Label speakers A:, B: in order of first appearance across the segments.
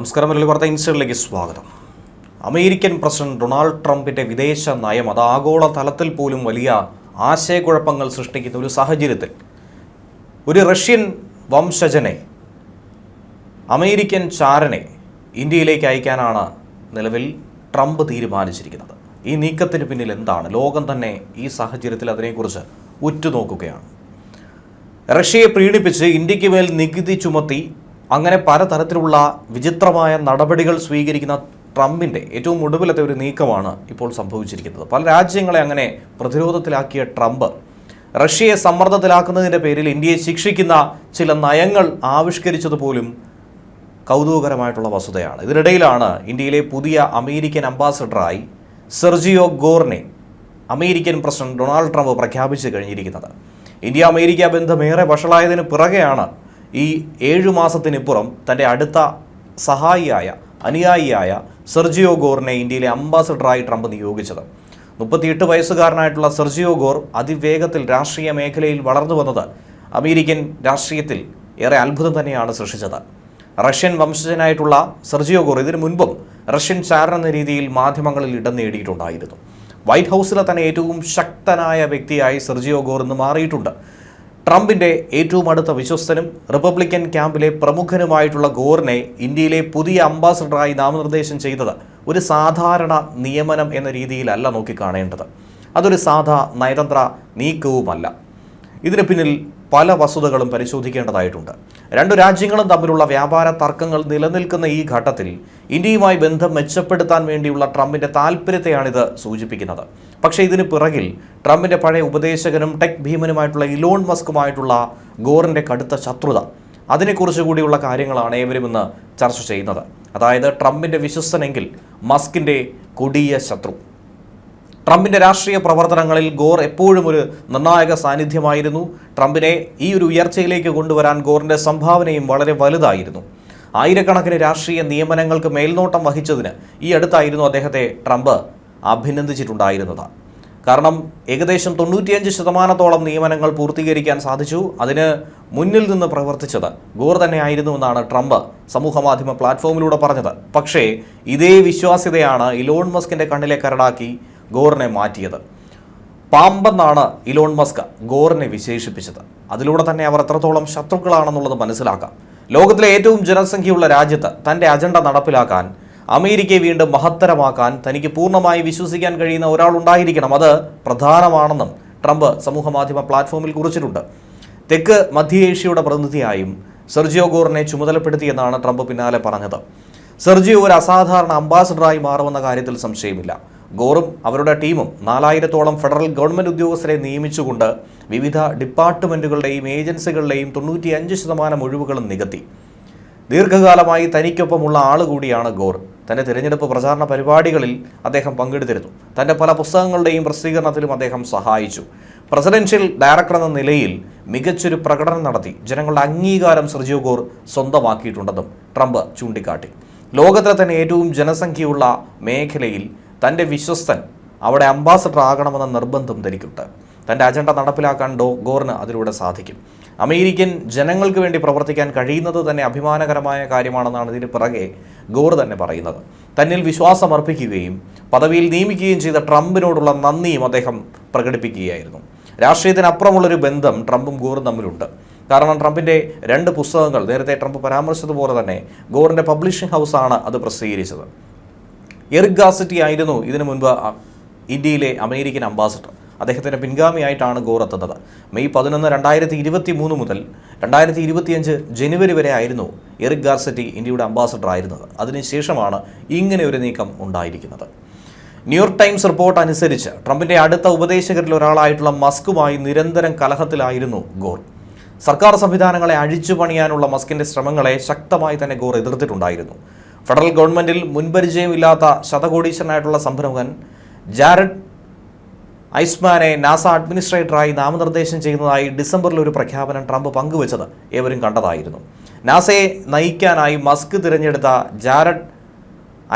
A: നമസ്കാരം മലയാളി വാർത്ത ഇൻസ്റ്റിലേക്ക് സ്വാഗതം. അമേരിക്കൻ പ്രസിഡന്റ് ഡൊണാൾഡ് ട്രംപിന്റെ വിദേശ നയം അത് ആഗോള തലത്തിൽ പോലും വലിയ ആശയക്കുഴപ്പങ്ങൾ സൃഷ്ടിക്കുന്ന ഒരു സാഹചര്യത്തിൽ ഒരു റഷ്യൻ വംശജനെ അമേരിക്കൻ ചാരനെ ഇന്ത്യയിലേക്ക് അയക്കാനാണ് നിലവിൽ ട്രംപ് തീരുമാനിച്ചിരിക്കുന്നത്. ഈ നീക്കത്തിന് പിന്നിൽ എന്താണ്? ലോകം തന്നെ ഈ സാഹചര്യത്തിൽ അതിനെക്കുറിച്ച് ഉറ്റുനോക്കുകയാണ്. റഷ്യയെ പ്രീണിപ്പിച്ച് ഇന്ത്യയ്ക്ക് മേൽ നികുതി ചുമത്തി അങ്ങനെ പലതരത്തിലുള്ള വിചിത്രമായ നടപടികൾ സ്വീകരിക്കുന്ന ട്രംപിന്റെ ഏറ്റവും ഒടുവിലത്തെ ഒരു നീക്കമാണ് ഇപ്പോൾ സംഭവിച്ചിരിക്കുന്നത്. പല രാജ്യങ്ങളെ അങ്ങനെ പ്രതിരോധത്തിലാക്കിയ ട്രംപ് റഷ്യയെ സമ്മർദ്ദത്തിലാക്കുന്നതിന്റെ പേരിൽ ഇന്ത്യയെ ശിക്ഷിക്കുന്ന ചില നയങ്ങൾ ആവിഷ്കരിച്ചതുപോലും കൗതുകകരമായിട്ടുള്ള വസ്തുതയാണ്. ഇതിനിടയിലാണ് ഇന്ത്യയിലെ പുതിയ അമേരിക്കൻ അംബാസഡറായി സെർജിയോ ഗോർനെ അമേരിക്കൻ പ്രസിഡന്റ് ഡൊണാൾഡ് ട്രംപ് പ്രഖ്യാപിച്ചു കഴിഞ്ഞിരിക്കുന്നത്. ഇന്ത്യ അമേരിക്ക ബന്ധം ഏറെ വഷളായതിന് പിറകെയാണ് ഈ ഏഴു മാസത്തിനിപ്പുറം തന്റെ അടുത്ത സഹായിയായ അനുയായിയായ സെർജിയോ ഗോറിനെ ഇന്ത്യയിലെ അംബാസഡറായി ട്രംപ് നിയോഗിച്ചത്. മുപ്പത്തിയെട്ട് വയസ്സുകാരനായിട്ടുള്ള സെർജിയോ ഗോർ അതിവേഗത്തിൽ രാഷ്ട്രീയ മേഖലയിൽ വളർന്നു വന്നത് അമേരിക്കൻ രാഷ്ട്രീയത്തിൽ ഏറെ അത്ഭുതം തന്നെയാണ് സൃഷ്ടിച്ചത്. റഷ്യൻ വംശജനായിട്ടുള്ള സെർജിയോ ഗോർ ഇതിനു മുൻപും റഷ്യൻ എന്ന രീതിയിൽ മാധ്യമങ്ങളിൽ ഇടം നേടിയിട്ടുണ്ടായിരുന്നു. വൈറ്റ് ഹൗസിലെ തന്നെ ഏറ്റവും ശക്തനായ വ്യക്തിയായി സെർജിയോ ഗോർ ഇന്ന് മാറിയിട്ടുണ്ട്. ട്രംപിന്റെ ഏറ്റവും അടുത്ത വിശ്വസ്തനും റിപ്പബ്ലിക്കൻ ക്യാമ്പിലെ പ്രമുഖനുമായിട്ടുള്ള ഗോറിനെ ഇന്ത്യയിലെ പുതിയ അംബാസഡറായി നാമനിർദ്ദേശം ചെയ്തത് ഒരു സാധാരണ നിയമനം എന്ന രീതിയിലല്ല നോക്കിക്കാണേണ്ടത്. അതൊരു സാധാ നയതന്ത്ര നീക്കവുമല്ല. ഇതിന് പിന്നിൽ പല വസ്തുതകളും പരിശോധിക്കേണ്ടതായിട്ടുണ്ട്. രണ്ടു രാജ്യങ്ങളും തമ്മിലുള്ള വ്യാപാര തർക്കങ്ങൾ നിലനിൽക്കുന്ന ഈ ഘട്ടത്തിൽ ഇന്ത്യയുമായി ബന്ധം മെച്ചപ്പെടുത്താൻ വേണ്ടിയുള്ള ട്രംപിന്റെ താല്പര്യത്തെയാണിത് സൂചിപ്പിക്കുന്നത്. പക്ഷേ ഇതിന് പിറകിൽ ട്രംപിന്റെ പഴയ ഉപദേശകനും ടെക് ഭീമനുമായിട്ടുള്ള ഇലോൺ മസ്കുമായിട്ടുള്ള ഗോറിന്റെ കടുത്ത ശത്രുത. അതിനെക്കുറിച്ച് കൂടിയുള്ള കാര്യങ്ങളാണ് ഏവരും ഇന്ന് ചർച്ച ചെയ്യുന്നത്. അതായത് ട്രംപിന്റെ വിശ്വസ്തനെങ്കിൽ മസ്കിന്റെ കൊടിയ ശത്രു. ട്രംപിന്റെ രാഷ്ട്രീയ പ്രവർത്തനങ്ങളിൽ ഗോർ എപ്പോഴും ഒരു നിർണായക സാന്നിധ്യമായിരുന്നു. ട്രംപിനെ ഈ ഒരു ഉയർച്ചയിലേക്ക് കൊണ്ടുവരാൻ ഗോറിന്റെ സംഭാവനയും വളരെ വലുതായിരുന്നു. ആയിരക്കണക്കിന് രാഷ്ട്രീയ നിയമനങ്ങൾക്ക് മേൽനോട്ടം വഹിച്ചതിന് ഈ അടുത്തായിരുന്നു അദ്ദേഹത്തെ ട്രംപ് അഭിനന്ദിച്ചിട്ടുണ്ടായിരുന്നത്. കാരണം ഏകദേശം തൊണ്ണൂറ്റിയഞ്ച് ശതമാനത്തോളം നിയമനങ്ങൾ പൂർത്തീകരിക്കാൻ സാധിച്ചു. അതിന് മുന്നിൽ നിന്ന് പ്രവർത്തിച്ചത് ഗോർ തന്നെയായിരുന്നുവെന്നാണ് ട്രംപ് സമൂഹമാധ്യമ പ്ലാറ്റ്ഫോമിലൂടെ പറഞ്ഞത്. പക്ഷേ ഇതേ വിശ്വാസ്യതയാണ് ഇലോൺ മസ്കിന്റെ കണ്ണിലെ കരടാക്കി ഗോറിനെ മാറ്റിയത്. പാമ്പെന്നാണ് ഇലോൺ മസ്ക് ഗോറിനെ വിശേഷിപ്പിച്ചത്. അതിലൂടെ തന്നെ അവർ എത്രത്തോളം ശത്രുക്കളാണെന്നുള്ളത് മനസ്സിലാക്കാം. ലോകത്തിലെ ഏറ്റവും ജനസംഖ്യയുള്ള രാജ്യത്ത് തന്റെ അജണ്ട നടപ്പിലാക്കാൻ അമേരിക്കയെ വീണ്ടും മഹത്തരമാക്കാൻ തനിക്ക് പൂർണമായി വിശ്വസിക്കാൻ കഴിയുന്ന ഒരാൾ ഉണ്ടായിരിക്കണം. അത് പ്രധാനമാണെന്നും ട്രംപ് സമൂഹമാധ്യമ പ്ലാറ്റ്ഫോമിൽ കുറിച്ചിട്ടുണ്ട്. തെക്ക് മധ്യേഷ്യയുടെ പ്രതിനിധിയായും സെർജിയോ ഗോറിനെ ചുമതലപ്പെടുത്തിയെന്നാണ് ട്രംപ് പിന്നാലെ പറഞ്ഞത്. സെർജിയോ ഒരു അസാധാരണ അംബാസഡറായി മാറുമെന്ന കാര്യത്തിൽ സംശയമില്ല. ഗോറും അവരുടെ ടീമും നാലായിരത്തോളം ഫെഡറൽ ഗവൺമെന്റ് ഉദ്യോഗസ്ഥരെ നിയമിച്ചുകൊണ്ട് വിവിധ ഡിപ്പാർട്ട്മെന്റുകളുടെയും ഏജൻസികളുടെയും തൊണ്ണൂറ്റിയഞ്ച് ശതമാനം ഒഴിവുകളും നികത്തി. ദീർഘകാലമായി തനിക്കൊപ്പമുള്ള ആൾ കൂടിയാണ് ഗോർ. തന്റെ തിരഞ്ഞെടുപ്പ് പ്രചാരണ പരിപാടികളിൽ അദ്ദേഹം പങ്കെടുത്തിരുന്നു. തന്റെ പല പുസ്തകങ്ങളുടെയും പ്രസിദ്ധീകരണത്തിലും അദ്ദേഹം സഹായിച്ചു. പ്രസിഡൻഷ്യൽ ഡയറക്ടർ എന്ന നിലയിൽ മികച്ചൊരു പ്രകടനം നടത്തി. ജനങ്ങളുടെ അംഗീകാരം സെർജിയോ ഗോർ സ്വന്തമാക്കിയിട്ടുണ്ടെന്നും ട്രംപ് ചൂണ്ടിക്കാട്ടി. ലോകത്തിലെ തന്നെ ഏറ്റവും ജനസംഖ്യയുള്ള മേഖലയിൽ തന്റെ വിശ്വസ്തൻ അവിടെ അംബാസഡർ ആകണമെന്ന നിർബന്ധം തനിക്കുണ്ട്. തന്റെ അജണ്ട നടപ്പിലാക്കാൻ ഡോ ഗോറിന് അതിലൂടെ സാധിക്കും. അമേരിക്കൻ ജനങ്ങൾക്ക് വേണ്ടി പ്രവർത്തിക്കാൻ കഴിയുന്നത് തന്നെ അഭിമാനകരമായ കാര്യമാണെന്നാണ് ഇതിന് പിറകെ ഗോർ തന്നെ പറയുന്നത്. തന്നിൽ വിശ്വാസം അർപ്പിക്കുകയും പദവിയിൽ നിയമിക്കുകയും ചെയ്ത ട്രംപിനോടുള്ള നന്ദിയും അദ്ദേഹം പ്രകടിപ്പിക്കുകയായിരുന്നു. രാഷ്ട്രീയത്തിനപ്പുറമുള്ളൊരു ബന്ധം ട്രംപും ഗോറും തമ്മിലുണ്ട്. കാരണം ട്രംപിന്റെ രണ്ട് പുസ്തകങ്ങൾ നേരത്തെ ട്രംപ് പരാമർശിച്ചതുപോലെ തന്നെ ഗോറിന്റെ പബ്ലിഷിംഗ് ഹൗസാണ് അത് പ്രസിദ്ധീകരിച്ചത്. എറിക് ആയിരുന്നു ഇതിനു മുൻപ് ഇന്ത്യയിലെ അമേരിക്കൻ അംബാസഡർ. അദ്ദേഹത്തിന്റെ പിൻഗാമിയായിട്ടാണ് ഗോർ എത്തുന്നത്. മെയ് പതിനൊന്ന് രണ്ടായിരത്തി ഇരുപത്തി മൂന്ന് മുതൽ രണ്ടായിരത്തി ഇരുപത്തിയഞ്ച് ജനുവരി വരെ ആയിരുന്നു എറിക് ഗാർസറ്റി ഇന്ത്യയുടെ അംബാസഡർ ആയിരുന്നത്. അതിനുശേഷമാണ് ഇങ്ങനെ ഒരു നീക്കം ഉണ്ടായിരിക്കുന്നത്. ന്യൂയോർക്ക് ടൈംസ് റിപ്പോർട്ട് അനുസരിച്ച് ട്രംപിന്റെ അടുത്ത ഉപദേശകരിൽ ഒരാളായിട്ടുള്ള മസ്കുമായി നിരന്തരം കലഹത്തിലായിരുന്നു ഗോർ. സർക്കാർ സംവിധാനങ്ങളെ അഴിച്ചുപണിയാനുള്ള മസ്കിന്റെ ശ്രമങ്ങളെ ശക്തമായി തന്നെ ഗോർ എതിർത്തിട്ടുണ്ടായിരുന്നു. ഫെഡറൽ ഗവൺമെന്റിൽ മുൻപരിചയമില്ലാത്ത ശതകോടീശ്വരനായിട്ടുള്ള സംരംഭകൻ ജാരഡ് ഐസ്മാനെ നാസ അഡ്മിനിസ്ട്രേറ്ററായി നാമനിർദ്ദേശം ചെയ്യുന്നതായി ഡിസംബറിൽ ഒരു പ്രഖ്യാപനം ട്രംപ് പങ്കുവച്ചത് ഏവരും കണ്ടതായിരുന്നു. നാസയെ നയിക്കാനായി മസ്ക് തിരഞ്ഞെടുത്ത ജാരഡ്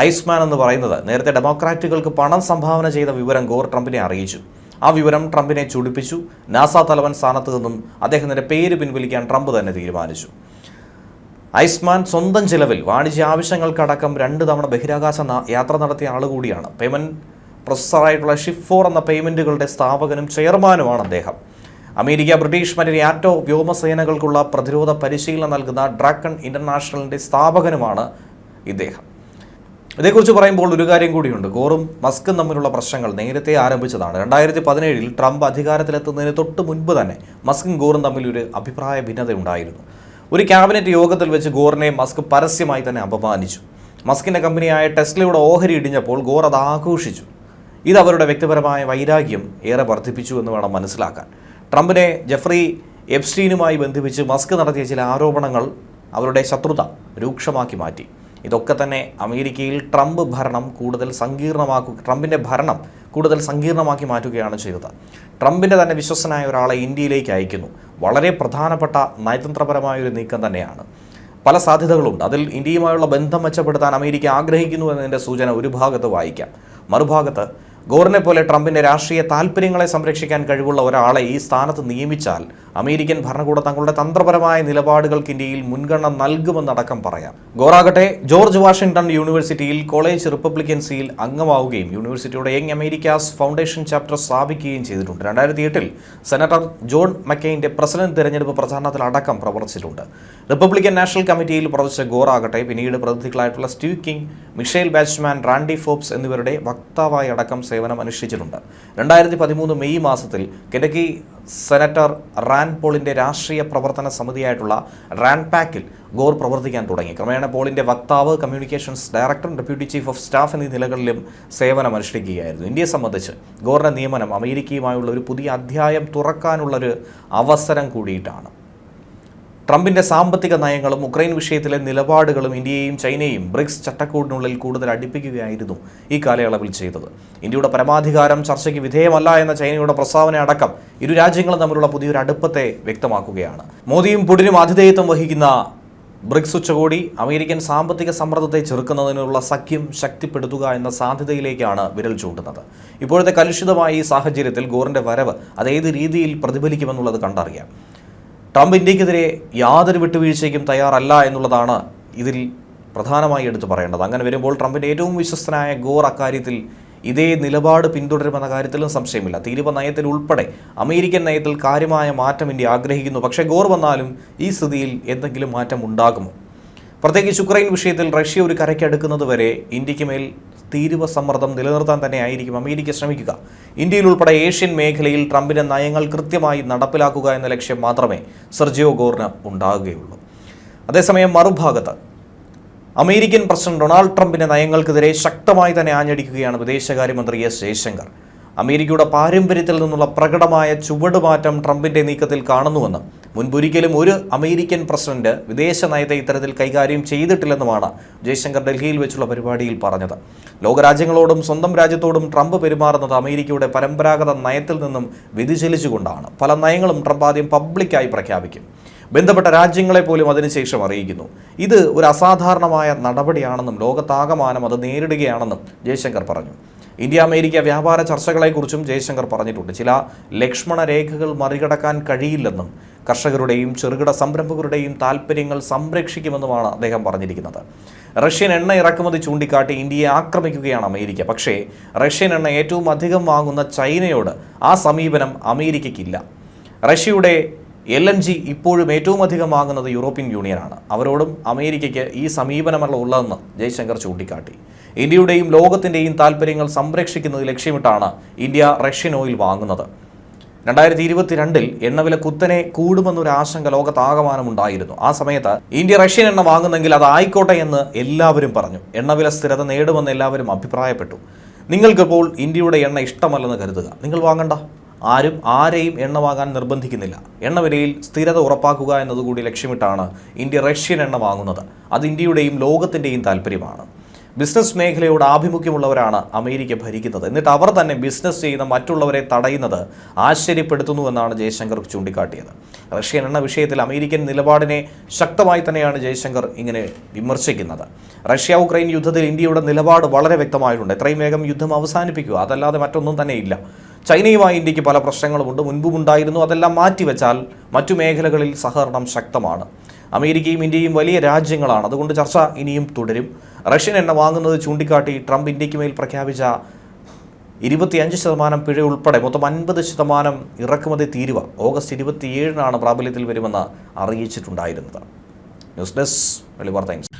A: ഐസ്മാൻ എന്ന് പറയുന്നത് നേരത്തെ ഡെമോക്രാറ്റുകൾക്ക് പണം സംഭാവന ചെയ്ത വിവരം ഗോർ ട്രംപിനെ അറിയിച്ചു. ആ വിവരം ട്രംപിനെ ചുടിപ്പിച്ചു. നാസ തലവൻ സ്ഥാനത്ത് നിന്നും അദ്ദേഹത്തിന്റെ പേര് പിൻവലിക്കാൻ ട്രംപ് തന്നെ തീരുമാനിച്ചു. ഐസ്മാൻ സ്വന്തം ചിലവിൽ വാണിജ്യ ആവശ്യങ്ങൾക്കടക്കം രണ്ട് തവണ ബഹിരാകാശ യാത്ര നടത്തിയ ആൾ കൂടിയാണ്. പേയ്മെന്റ് പ്രൊസസ്സറായിട്ടുള്ള ഷിഫോർ ഫോർ എന്ന പേയ്മെന്റുകളുടെ സ്ഥാപകനും ചെയർമാനുമാണ് അദ്ദേഹം. അമേരിക്ക ബ്രിട്ടീഷ് മറ്റ് നാറ്റോ വ്യോമസേനകൾക്കുള്ള പ്രതിരോധ പരിശീലനം നൽകുന്ന ഡ്രാക്കൺ ഇന്റർനാഷണലിന്റെ സ്ഥാപകനുമാണ് ഇദ്ദേഹം. ഇതേക്കുറിച്ച് പറയുമ്പോൾ ഒരു കാര്യം കൂടിയുണ്ട്. ഗോറും മസ്കും തമ്മിലുള്ള പ്രശ്നങ്ങൾ നേരത്തെ ആരംഭിച്ചതാണ്. രണ്ടായിരത്തി പതിനേഴിൽ ട്രംപ് അധികാരത്തിലെത്തുന്നതിന് തൊട്ട് മുൻപ് തന്നെ മസ്കും ഗോറും തമ്മിൽ ഒരു അഭിപ്രായ ഭിന്നത ഉണ്ടായിരുന്നു ഒരു ക്യാബിനറ്റ് യോഗത്തിൽ വെച്ച് ഗോറിനെ മസ്ക് പരസ്യമായി തന്നെ അപമാനിച്ചു. മസ്കിന്റെ കമ്പനിയായ ടെസ്ലയുടെ ഓഹരി ഇടിഞ്ഞപ്പോൾ ഗോർ അത് ആഘോഷിച്ചു. ഇത് അവരുടെ വ്യക്തിപരമായ വൈരാഗ്യം ഏറെ വർദ്ധിപ്പിച്ചു എന്ന് വേണം മനസ്സിലാക്കാൻ. ട്രംപിനെ ജെഫ്രി എപ്സ്റ്റീനുമായി ബന്ധിപ്പിച്ച് മസ്ക് നടത്തിയ ചില ആരോപണങ്ങൾ അവരുടെ ശത്രുത രൂക്ഷമാക്കി മാറ്റി. ഇതൊക്കെ തന്നെ അമേരിക്കയിൽ ട്രംപ് ഭരണം കൂടുതൽ സങ്കീർണമാക്കുക ട്രംപിന്റെ ഭരണം കൂടുതൽ സങ്കീർണമാക്കി മാറ്റുകയാണ് ചെയ്തത്. ട്രംപിന്റെ തന്നെ വിശ്വസനായ ഒരാളെ ഇന്ത്യയിലേക്ക് അയക്കുന്നു. വളരെ പ്രധാനപ്പെട്ട നയതന്ത്രപരമായ ഒരു നീക്കം തന്നെയാണ്. പല സാധ്യതകളുണ്ട്. അതിൽ ഇന്ത്യയുമായുള്ള ബന്ധം മെച്ചപ്പെടുത്താൻ അമേരിക്ക ആഗ്രഹിക്കുന്നു എന്നതിന്റെ സൂചന ഒരു ഭാഗത്ത് വായിക്കാം. മറുഭാഗത്ത് ഗോറിനെ പോലെ ട്രംപിന്റെ രാഷ്ട്രീയ താല്പര്യങ്ങളെ സംരക്ഷിക്കാൻ കഴിവുള്ള ഒരാളെ ഈ സ്ഥാനത്ത് നിയമിച്ചാൽ അമേരിക്കൻ ഭരണകൂടം തങ്ങളുടെ തന്ത്രപരമായ നിലപാടുകൾക്ക് ഇന്ത്യയിൽ മുൻഗണന നൽകുമെന്നടക്കം പറയാം. ഗോറാകട്ടെ ജോർജ് വാഷിംഗ്ടൺ യൂണിവേഴ്സിറ്റിയിൽ കോളേജ് റിപ്പബ്ലിക്കൻസിയിൽ അംഗമാവുകയും യൂണിവേഴ്സിറ്റിയുടെ യങ് അമേരിക്കാസ് ഫൗണ്ടേഷൻ ചാപ്റ്റർ സ്ഥാപിക്കുകയും ചെയ്തിട്ടുണ്ട്. രണ്ടായിരത്തി എട്ടിൽ സെനറ്റർ ജോൺ മക്കെയിന്റെ പ്രസിഡന്റ് തെരഞ്ഞെടുപ്പ് പ്രചാരണത്തിൽ അടക്കം പ്രവർത്തിച്ചിട്ടുണ്ട്. റിപ്പബ്ലിക്കൻ നാഷണൽ കമ്മിറ്റിയിൽ പ്രവർത്തിച്ച ഗോറാകട്ടെ പിന്നീട് പ്രതിനിധികളായിട്ടുള്ള Steve King Michelle Bachmann Randy Forbes എന്നിവരുടെ വക്താവായി അടക്കം സേവനം അനുഷ്ഠിച്ചിട്ടുണ്ട് രണ്ടായിരത്തി പതിമൂന്ന് മെയ് മാസത്തിൽ കെനക്കി സെനറ്റർ റാൻ പോളിന്റെ രാഷ്ട്രീയ പ്രവർത്തന സമിതിയായിട്ടുള്ള റാൻ പാക്കിൽ ഗോർ പ്രവർത്തിക്കാൻ തുടങ്ങി. ക്രമേണ പോളിന്റെ വക്താവ് communications director deputy chief of staff എന്നീ നിലകളിലും സേവനം അനുഷ്ഠിക്കുകയായിരുന്നു. ഇന്ത്യയെ സംബന്ധിച്ച് ഗോറിന്റെ നിയമനം അമേരിക്കയുമായുള്ള ഒരു പുതിയ അധ്യായം തുറക്കാനുള്ളൊരു അവസരം കൂടിയിട്ടാണ്. ട്രംപിന്റെ സാമ്പത്തിക നയങ്ങളും ഉക്രൈൻ വിഷയത്തിലെ നിലപാടുകളും ഇന്ത്യയെയും ചൈനയെയും ബ്രിക്സ് ചട്ടക്കൂടിനുള്ളിൽ കൂടുതൽ അടുപ്പിക്കുകയായിരുന്നു ഈ കാലയളവിൽ ചെയ്തത്. ഇന്ത്യയുടെ പരമാധികാരം ചർച്ചയ്ക്ക് വിധേയമല്ല എന്ന ചൈനയുടെ പ്രസ്താവന അടക്കം ഇരു രാജ്യങ്ങളും തമ്മിലുള്ള പുതിയൊരു അടുപ്പത്തെ വ്യക്തമാക്കുകയാണ്. മോദിയും പുടിനും ആതിഥേയത്വം വഹിക്കുന്ന ബ്രിക്സ് ഉച്ചകോടി അമേരിക്കൻ സാമ്പത്തിക സമ്മർദ്ദത്തെ ചെറുക്കുന്നതിനുള്ള സഖ്യം ശക്തിപ്പെടുത്തുക എന്ന സാധ്യതയിലേക്കാണ് വിരൽ ചൂണ്ടുന്നത്. ഇപ്പോഴത്തെ കലുഷിതമായ ഈ സാഹചര്യത്തിൽ ഗോറിന്റെ വരവ് അത് ഏത് രീതിയിൽ പ്രതിഫലിക്കുമെന്നുള്ളത് കണ്ടറിയാം. ട്രംപ് ഇന്ത്യക്കെതിരെ യാതൊരു വിട്ടുവീഴ്ചയ്ക്കും തയ്യാറല്ല എന്നുള്ളതാണ് ഇതിൽ പ്രധാനമായി എടുത്തു പറയേണ്ടത്. അങ്ങനെ വരുമ്പോൾ ട്രംപിന്റെ ഏറ്റവും വിശ്വസ്തനായ ഗോർ അക്കാര്യത്തിൽ ഇതേ നിലപാട് പിന്തുടരുമെന്ന കാര്യത്തിലും സംശയമില്ല. തീരുവ നയത്തിൽ ഉൾപ്പെടെ അമേരിക്കൻ നയത്തിൽ കാര്യമായ മാറ്റം ഇന്ത്യ ആഗ്രഹിക്കുന്നു. പക്ഷേ ഗോർ വന്നാലും ഈ സ്ഥിതിയിൽ എന്തെങ്കിലും മാറ്റം ഉണ്ടാകുമോ? പ്രത്യേകിച്ച് ഉക്രൈൻ വിഷയത്തിൽ റഷ്യ ഒരു കരയ്ക്കടുക്കുന്നത് വരെ ഇന്ത്യയ്ക്ക് മേൽ തീരുവ സമ്മർദ്ദം നിലനിർത്താൻ തന്നെ ആയിരിക്കും അമേരിക്ക ശ്രമിക്കുക. ഇന്ത്യയിൽ ഉൾപ്പെടെ ഏഷ്യൻ മേഖലയിൽ ട്രംപിന്റെ നയങ്ങൾ കൃത്യമായി നടപ്പിലാക്കുക എന്ന ലക്ഷ്യം മാത്രമേ സെർജിയോ ഗോറിന് ഉണ്ടാകുകയുള്ളൂ. അതേസമയം മറുഭാഗത്ത് അമേരിക്കൻ പ്രസിഡന്റ് ഡൊണാൾഡ് ട്രംപിന്റെ നയങ്ങൾക്കെതിരെ ശക്തമായി തന്നെ ആഞ്ഞടിക്കുകയാണ് വിദേശകാര്യമന്ത്രി എസ് ജയശങ്കർ. അമേരിക്കയുടെ പാരമ്പര്യത്തിൽ നിന്നുള്ള പ്രകടമായ ചുവടുമാറ്റം ട്രംപിന്റെ നീക്കത്തിൽ കാണുന്നുവെന്ന് മുൻപൊരിക്കലും ഒരു അമേരിക്കൻ പ്രസിഡന്റ് വിദേശ നയത്തെ ഇത്തരത്തിൽ കൈകാര്യം ചെയ്തിട്ടില്ലെന്നുമാണ് ജയശങ്കർ ഡൽഹിയിൽ വെച്ചുള്ള പരിപാടിയിൽ പറഞ്ഞത്. ലോകരാജ്യങ്ങളോടും സ്വന്തം രാജ്യത്തോടും ട്രംപ് പെരുമാറുന്നത് അമേരിക്കയുടെ പരമ്പരാഗത നയത്തിൽ നിന്നും വ്യതിചലിച്ചുകൊണ്ടാണ്. പല നയങ്ങളും ട്രംപ് ആദ്യം പബ്ലിക്കായി പ്രഖ്യാപിക്കും. ബന്ധപ്പെട്ട രാജ്യങ്ങളെ പോലും അതിനുശേഷം അറിയിക്കുന്നു. ഇത് ഒരു അസാധാരണമായ നടപടിയാണെന്നും ലോകത്താകമാനം അത് നേരിടുകയാണെന്നും ജയശങ്കർ പറഞ്ഞു. ഇന്ത്യ അമേരിക്ക വ്യാപാര ചർച്ചകളെക്കുറിച്ചും ജയശങ്കർ പറഞ്ഞിട്ടുണ്ട്. ചില ലക്ഷ്മണ രേഖകൾ മറികടക്കാൻ കഴിയില്ലെന്നും കർഷകരുടെയും ചെറുകിട സംരംഭകരുടെയും താൽപ്പര്യങ്ങൾ സംരക്ഷിക്കുമെന്നുമാണ് അദ്ദേഹം പറഞ്ഞിരിക്കുന്നത്. റഷ്യൻ എണ്ണ ഇറക്കുമതി ചൂണ്ടിക്കാട്ടി ഇന്ത്യയെ ആക്രമിക്കുകയാണ് അമേരിക്ക. പക്ഷേ റഷ്യൻ എണ്ണ ഏറ്റവും അധികം വാങ്ങുന്ന ചൈനയോട് ആ സമീപനം അമേരിക്കയ്ക്കില്ല. റഷ്യയുടെ എൽ എൻ ജി ഇപ്പോഴും ഏറ്റവും അധികം വാങ്ങുന്നത് യൂറോപ്യൻ യൂണിയനാണ്. അവരോടും അമേരിക്കയ്ക്ക് ഈ സമീപനമല്ല ഉള്ളതെന്ന് ജയശങ്കർ ചൂണ്ടിക്കാട്ടി. ഇന്ത്യയുടെയും ലോകത്തിന്റെയും താൽപ്പര്യങ്ങൾ സംരക്ഷിക്കുന്നത് ലക്ഷ്യമിട്ടാണ് ഇന്ത്യ റഷ്യൻ ഓയിൽ വാങ്ങുന്നത്. രണ്ടായിരത്തി ഇരുപത്തിരണ്ടിൽ എണ്ണവില കുത്തനെ കൂടുമെന്നൊരു ആശങ്ക ലോകത്താകമാനമുണ്ടായിരുന്നു. ആ സമയത്ത് ഇന്ത്യ റഷ്യൻ എണ്ണ വാങ്ങുന്നെങ്കിൽ അത് ആയിക്കോട്ടെ എന്ന് എല്ലാവരും പറഞ്ഞു. എണ്ണവില സ്ഥിരത നേടുമെന്ന് എല്ലാവരും അഭിപ്രായപ്പെട്ടു. നിങ്ങൾക്കിപ്പോൾ ഇന്ത്യയുടെ എണ്ണ ഇഷ്ടമല്ലെന്ന് കരുതുക. നിങ്ങൾ വാങ്ങണ്ട. ആരും ആരെയും എണ്ണ വാങ്ങാൻ നിർബന്ധിക്കുന്നില്ല. എണ്ണവിലയിൽ സ്ഥിരത ഉറപ്പാക്കുക എന്നതുകൂടി ലക്ഷ്യമിട്ടാണ് ഇന്ത്യ റഷ്യൻ എണ്ണ വാങ്ങുന്നത്. അത് ഇന്ത്യയുടെയും ലോകത്തിന്റെയും താല്പര്യമാണ് ബിസിനസ് മേഖലയോട് ആഭിമുഖ്യമുള്ളവരാണ് അമേരിക്ക ഭരിക്കുന്നത്. എന്നിട്ട് അവർ തന്നെ ബിസിനസ് ചെയ്യുന്ന മറ്റുള്ളവരെ തടയുന്നത് ആശ്ചര്യപ്പെടുത്തുന്നുവെന്നാണ് ജയശങ്കർ ചൂണ്ടിക്കാട്ടിയത്. റഷ്യൻ എണ്ണ വിഷയത്തിൽ അമേരിക്കൻ നിലപാടിനെ ശക്തമായി തന്നെയാണ് ജയശങ്കർ ഇങ്ങനെ വിമർശിക്കുന്നത്. റഷ്യ ഉക്രൈൻ യുദ്ധത്തിൽ ഇന്ത്യയുടെ നിലപാട് വളരെ വ്യക്തമായിട്ടുണ്ട്. എത്രയും വേഗം യുദ്ധം അവസാനിപ്പിക്കുക. അതല്ലാതെ മറ്റൊന്നും തന്നെ ഇല്ല ചൈനയുമായി ഇന്ത്യയ്ക്ക് പല പ്രശ്നങ്ങളുമുണ്ട്. മുൻപും ഉണ്ടായിരുന്നു. അതെല്ലാം മാറ്റിവെച്ചാൽ മറ്റു മേഖലകളിൽ സഹകരണം ശക്തമാണ്. അമേരിക്കയും ഇന്ത്യയും വലിയ രാജ്യങ്ങളാണ്. അതുകൊണ്ട് ചർച്ച ഇനിയും തുടരും. റഷ്യൻ എണ്ണ വാങ്ങുന്നത് ചൂണ്ടിക്കാട്ടി ട്രംപ് ഇന്ത്യയ്ക്ക് മേൽ പ്രഖ്യാപിച്ച ഇരുപത്തിയഞ്ച് ശതമാനം പിഴ ഉൾപ്പെടെ മൊത്തം അൻപത് ശതമാനം ഇറക്കുമതി തീരുവ ഓഗസ്റ്റ് ഇരുപത്തിയേഴിനാണ് പ്രാബല്യത്തിൽ വരുമെന്ന് അറിയിച്ചിട്ടുണ്ടായിരുന്നത്. ന്യൂസ് ഡെസ്ക് വെളിവാർ ടൈംസ്